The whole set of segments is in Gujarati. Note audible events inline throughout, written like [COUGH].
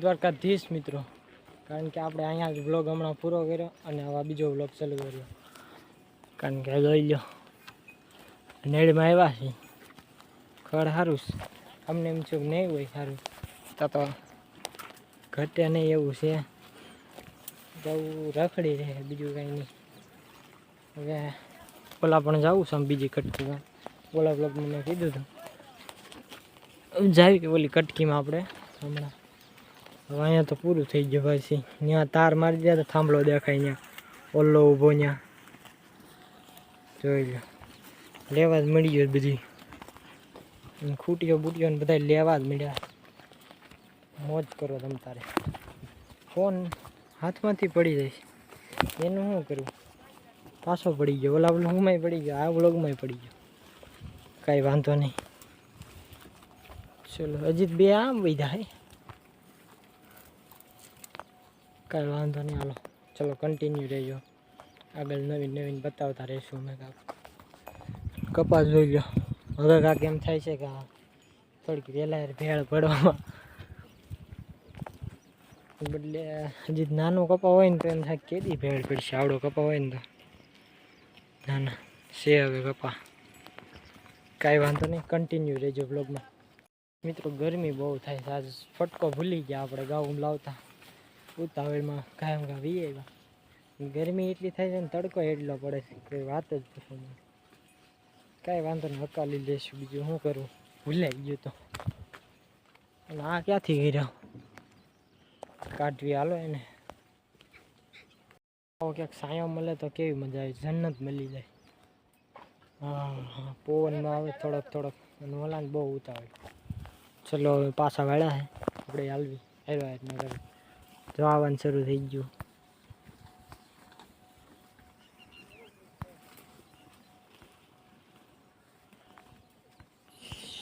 દ્વારકાધીશ મિત્રો. કારણ કે આપણે અહીંયા જ બ્લોગ હમણાં પૂરો કર્યો અને આવા બીજો બ્લોગ ચાલુ કર્યો. કારણ કે જોઈ લો નેડમાં આવ્યા છે. ખડ સારું છે. અમને એમ છું નહીં હોય સારું. તો તો ઘટે નહીં એવું છે. જવું રખડી રહે, બીજું કાંઈ નહીં. હવે ઓલા પણ જવું છે બીજી કટકીમાં ઓલા બ્લોગમાં મેં કીધું હતું. જાવી ઓલી કટકીમાં આપણે હમણાં. હવે અહીંયા તો પૂરું થઈ ગયું ભાઈ. છે ત્યાં તાર મારી દે તો થાંભલો દેખાય ત્યાં. ઓલો ઊભો ત્યાં. જોઈ લો. લેવા જ મળી ગયો બધી. ખૂટ્યો બુટીઓ ને બધા લેવા જ મળ્યા. મોજ કરો તમ તારે. ફોન હાથમાંથી પડી જાય. એનું શું કરવું પાછો પડી ગયો. ઓલા બ્લોગમાંય પડી ગયો. આ બ્લોગમાંય પડી ગયો. કાંઈ વાંધો નહીં. ચલો અજીત બે આમ વૈધા હે. કાંઈ વાંધો નહીં, હાલો. ચલો કન્ટિન્યુ રહેજો. આગળ નવીન નવીન બતાવતા રહીશું અમે કાંક. કપાસ જોઈ લો હવે કાંક એમ થાય છે કે થોડીક વહેલા ભેળ પડવામાં બદલે હજી નાનો કપા હોય ને તો એમ થાય કેદી ભેળ પડશે આવડો કપા હોય ને તો. ના ના છે હવે કપા. કાંઈ વાંધો નહીં કન્ટિન્યુ રહેજો બ્લોગમાં મિત્રો, ગરમી બહુ થાય આજ ફટકો ભૂલી ગયા આપણે ગાઉં લાવતા. ઉતાવળમાં કાયમ કા વી આવ્યા. ગરમી એટલી થાય છે ને તડકો એટલો પડે છે કોઈ વાત જ પૂછો કાંઈ વાંધો નહીં, હકાલી લેશું બીજું શું કરવું? ભૂલાઈ ગયું તો. અને આ ક્યાંથી ગયો કાઢવી હાલો એને. આવો ક્યાંક સાયો મળે તો કેવી મજા આવે, જન્નત મળી જાય. હા હા, પવનમાં આવે થોડોક થોડોક. અને ઓલાને બહુ ઉતાવળ. ચલો પાછા વાળ્યા છે આપણે હાલવી. આવ્યા એટલા જો આવવાનું શરૂ થઈ ગયું.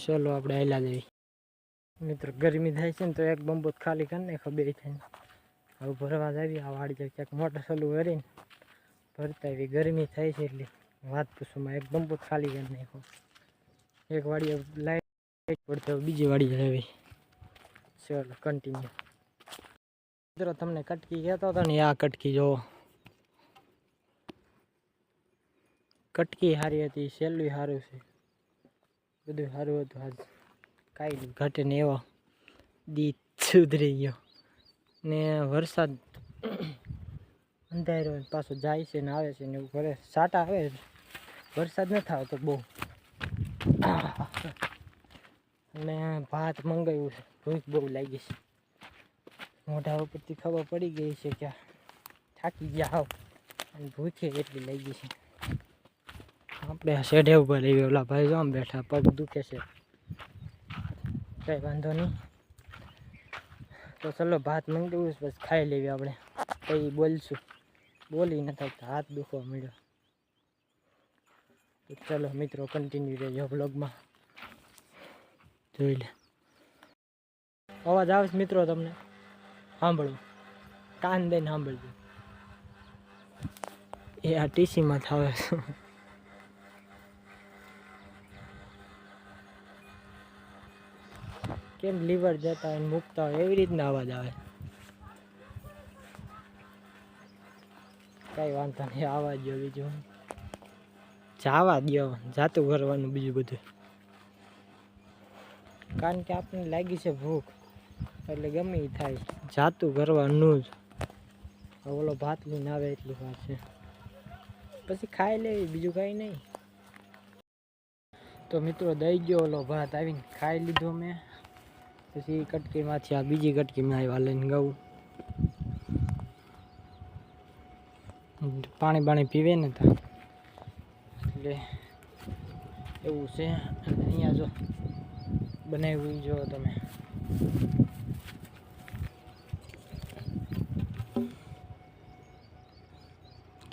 ચલો આપણે આયલા જઈએ. મિત્રો, ગરમી થાય છે ને તો એક બંબોત ખાલી કરીને ખબર થાય હવે ભરવા જાવી આ વાડી જાય ક્યાંક મોટર ચાલુ કરીને ભરતા આવી ગરમી થાય છે એટલી વાત પૂછવામાં એક બંબોત ખાલી કરી નાખો. એક વાડી લાઈટ પડતો બીજી વાડી જાવી ચલો કન્ટિન્યુ મિત્રો, તમને કટકી કહેતો હતો ને, આ કટકી જો. કટકી સારી હતી સેલવી સારું છે. બધું સારું હતું આજ. કાંઈ ઘટે ને એવો દી સુધરી ગયો. ને વરસાદ અંધારો પાછો જાય છે ને આવે છે ને એવું કરે. સાટા આવે. વરસાદ નથી આવતો બહુ. અને ભાત મંગાવ્યું છે. ભૂખ બહુ લાગી છે. મોઢા ઉપરથી ખબર પડી ગઈ છે કે થાકી ગયા હોવ અને ભૂખે એટલી લઈ ગઈ છે. આપણે શેઢે ઉપર એવી ઓલા ભાઈ આમ બેઠા, પગ દુખે છે. કંઈ વાંધો નહીં. તો ચલો ભાત મંગાવ્યું બસ ખાઈ લેવી આપણે. કંઈ બોલશું. બોલી ન થતા હાથ દુખવા મળ્યો તો ચલો મિત્રો કન્ટિન્યુ રહેજો બ્લોગમાં જોઈ લે. અવાજ આવે છે મિત્રો તમને? સાંભળો કાન દઈને સાંભળજો. એ આ ટીસીમાં થાવે કેમ લીવર જતા હોય મૂકતા હોય, એવી રીતના અવાજ આવે. કઈ વાંધો નહીં આવવા દો બીજું. જાવા દો જાતું કરવાનું બીજું બધું. કારણ કે આપણને લાગી છે ભૂખ, એટલે ગમે એ થાય. જાતું કરવાનું જ. ઓલો ભાત લઈને આવે એટલી વાત છે પછી ખાઈ લેવી, બીજું કાંઈ નહીં. તો મિત્રો દઈ ગયો ઓલો ભાત આવીને ખાઈ લીધો મેં. પછી કટકીમાંથી આ બીજી કટકીમાં આવ્યા લઈને ગયું પાણી બાણી પીવે ને તો. એટલે એવું છે. અહીંયા જો બનાવ્યું ઈ જો તમે.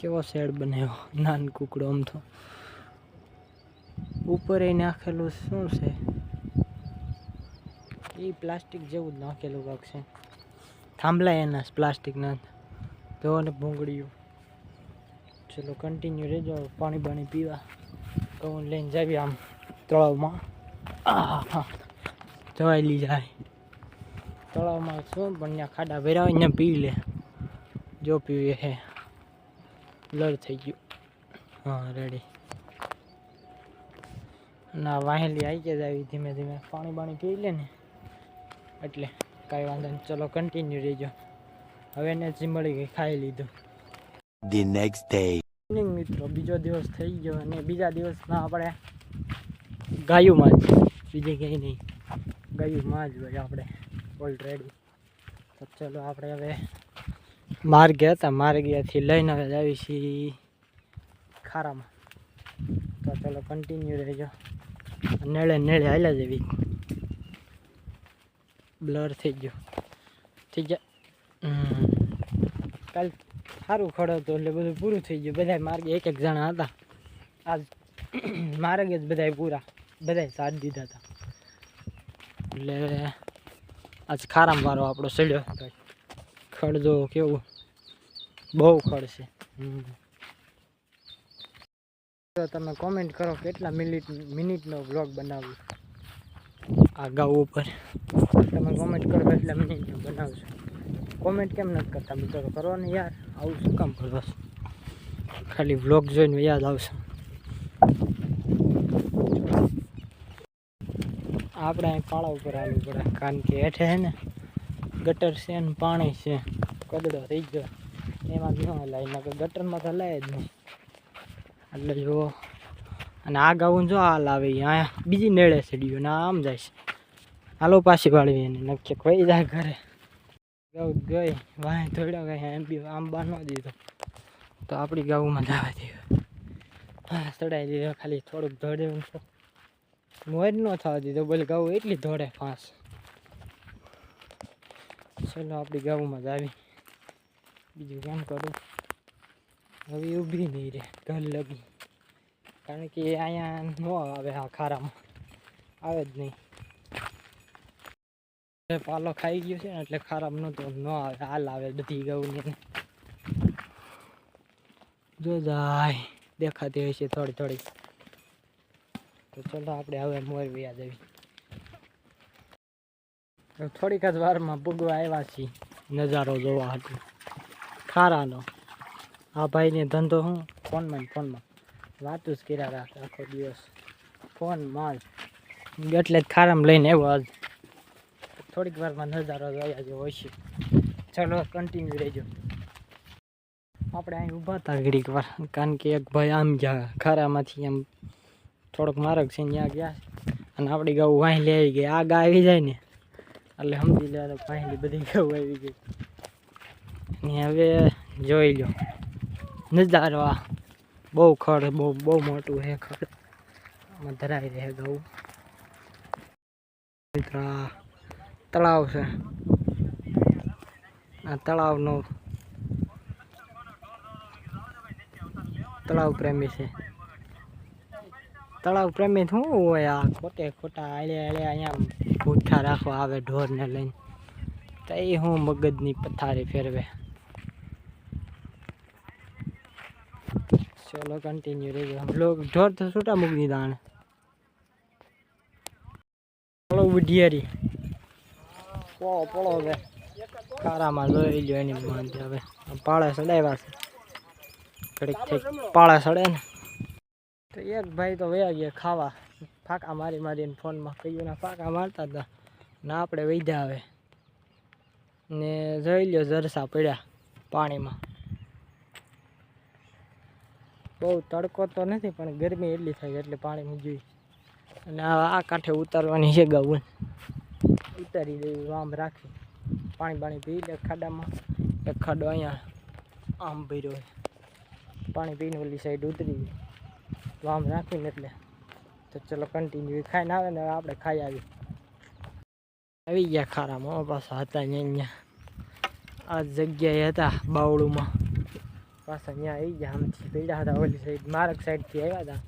કેવો શેડ બનાવ્યો નાન કુકડો આમ તો. ઉપર એ નાખેલું શું છે? એ પ્લાસ્ટિક જેવું જ નાખેલું કાંક છે. થાંભલા એના પ્લાસ્ટિકના તો ને ભૂંગળીયું ચલો કન્ટિન્યુ રહેજો પાણી બાણી પીવા. તો હું લઈને જાવી આમ તળાવમાં. જવાયેલી જાય. તળાવમાં શું? પણ ત્યાં ખાડા ભર્યા હોય ત્યાં પી લે. જો પીવે હે. લડ થઈ ગયું. હા રેડી ના વાહેલી આવી જાય આવી ધીમે ધીમે. પાણી બાણી પી લે ને. એટલે કાંઈ વાંધો નહીં. ચલો કન્ટિન્યુ રહેજો હવે એને જ મળી ગઈ ખાઈ લીધું. The નેક્સ્ટ ડે ઇવનિંગ મિત્રો બીજો દિવસ થઈ ગયો અને બીજા દિવસમાં આપણે ગાયુંમાં જ બીજે કંઈ નહીં. ગાયુંમાં જ હોય આપણે ઓલરેડી તો ચલો આપણે હવે માર્ગે હતા માર્ગેથી લઈને હવે આવી છીએ ખારામાં. તો ચાલો કન્ટિન્યુ રહેજો. નેળે નેળે હાલ્યા જેવી બ્લર થઈ ગયો. થઈ જાય કાલ સારું ખડ હતો એટલે બધું પૂરું થઈ ગયું. બધા માર્ગે એક એક જણા હતા. આજ [CLEARS THROAT] માર્ગે જ બધા પૂરા. બધા સાથ દીધા હતા. એટલે આજ ખારામ વારો આપણો સડ્યો ખડજો કેવું. બહુ ખડ છે તમે કોમેન્ટ કરો કેટલા મિનિટ મિનિટનો બ્લોગ બનાવ્યો આ ગાઉ ઉપર. તમે કોમેન્ટ કરો કેટલા મિનિટનો બનાવશો? કોમેન્ટ કેમ નથી કરતા? મિત્રો કરો ને યાર આવું શું કામ કરો છો? ખાલી વ્લોગ જોઈને યાદ આવશે. આપણે અહીં પાળા ઉપર આવવું પડે. કારણ કે હેઠે છે ને ગટર છે ને પાણી છે. કદડો થઈ ગયો. એમાં ન હલાય નકર ગટરમાં તો હલાય જ નહીં. એટલે જો અને આ ગાઉન જો હાલ આવે અહીંયા બીજી નેળે ચડ્યું ને આમ જાય છે. હાલો પાછી વાળવી એને નક્કી કોઈ જાય ઘરે. ગાઉ ગઈ વાંય થોડ્યો ગઈ, એમ બી આંબા ન દીધો. તો આપણી ગાઉમાં જવા દીધો હા ચડાવી દીધો, ખાલી થોડુંક ધોડે મોર ન થવા દીધો, બોલે ગાઉ એટલી ધોડે ફાંસ. ચલો આપણી ગાઉમાં જ આવી. બીજું કેમ કરું? હવે ઊભી નહીં રે ઘર લગી. કારણ કે અહીંયા ન આવે આ ખારામાં. આવે જ નહીં. પાલો ખાઈ ગયો છે ને એટલે ખરાબ નહોતો ન આવે. હાલ આવે બધી ગૌને જો જાય, દેખાતી હોય છે થોડી થોડી. તો ચલો આપણે હવે મોરવી વ્યા જવી. થોડીક જ વારમાં પૂગવા આવ્યા છીએ, નજારો જોવા હતું ખારાનો. આ ભાઈને ધંધો હું ફોનમાં ફોનમાં વાતું જ કર્યા રાખે આખો દિવસ. ફોનમાં જ. એટલે જ ખારામાં લઈને આવ્યો આજ. થોડીક વારમાં નજારો જોયા જેવો હોય છે ચલો કન્ટિન્યુ રહેજો. આપણે અહીં ઊભા હતા ઘડીક વાર. કારણ કે એક ભાઈ આમ ગયા ખારામાંથી આમ થોડોક માર્ગ છે ત્યાં ગયા. અને આપણી ગાઉ વાહી આવી ગઈ. આ ગા આવી જાય ને. એટલે સમજી લે વાહેલી બધી ગાઉ આવી ગઈ. હવે જોઈ લો. નજારો આ બહુ ખડ, બહુ બહુ મોટું છે ખડ. આમાં ધરાઈ રહે ગાઉ મિત્રો તળાવ છે. આ તળાવનો તળાવ પ્રેમી છે. તળાવ પ્રેમી શું હોય આ? ખોટે ખોટા આળે આળે અહીંયા ભૂઠા રાખવા આવે ઢોરને લઈને. તો એ હું મગજની પથારી ફેરવે? ચલો કન્ટિન્યુ રહેજો લોક ઢોર તો છૂટા મૂકી દીધા આને ચલો બુઢિયારી પોળો પોળો હવે કારામાં જોઈ લ્યો એની માંદે હવે પાળે સડાવ્યા છે ઘડીક થઈ પાળે સડે ને તો એક ભાઈ તો વયા ગયા ખાવા ફાંકા મારી મારીને ફોનમાં કહ્યું ના ફાંકા મારતા હતા ના આપણે વૈધા આવે ને જોઈ લ્યો જરસા પડ્યા પાણીમાં બહુ તડકો તો નથી, પણ ગરમી એટલી થાય એટલે પાણી જોઈ. અને આ કાંઠે ઉતારવાની છે ગાઉન. ઉતારી દેવી આમ રાખી. પાણી પાણી પી લે ખાડામાં. એક ખાડો અહીંયા આમ ભર્યો પાણી પીને ઓલી સાઈડ ઉતરી વામ રાખીને એટલે તો ચલો કન્ટિન્યુ ખાઈને આવે ને આપણે ખાઈ આવી આવી ગયા ખારામાં પાછા હતા અહીંયા. આ જગ્યાએ હતા બાવળુમાં. પાછા અહીંયા આવી ગયા આમથી પડ્યા હતા, ઓલી સાઈડ માર્ગ સાઈડથી આવ્યા હતા.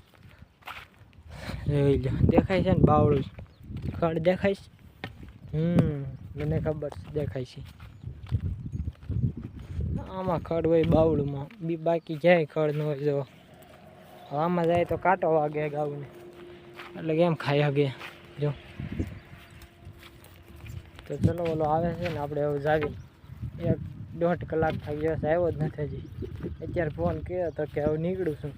દેખાય છે ને બાવળું ખડ દેખાય છે? હમ, મને ખબર છે, દેખાય છે. આમાં ખડ હોય બાવળુમાં, બી બાકી જાય ખડ ન હોય જો. આમાં જાય તો કાંટો વાગે ગાઉને એટલે કેમ ખાઈ હગે? જો. તો ચલો ઓલો આવે છે ને, આપણે હવે જાવી. એક દોઢ કલાક થઈ ગયો આવ્યો જ નથી હજી. અત્યારે ફોન કર્યો તો કે હવે નીકળું છું.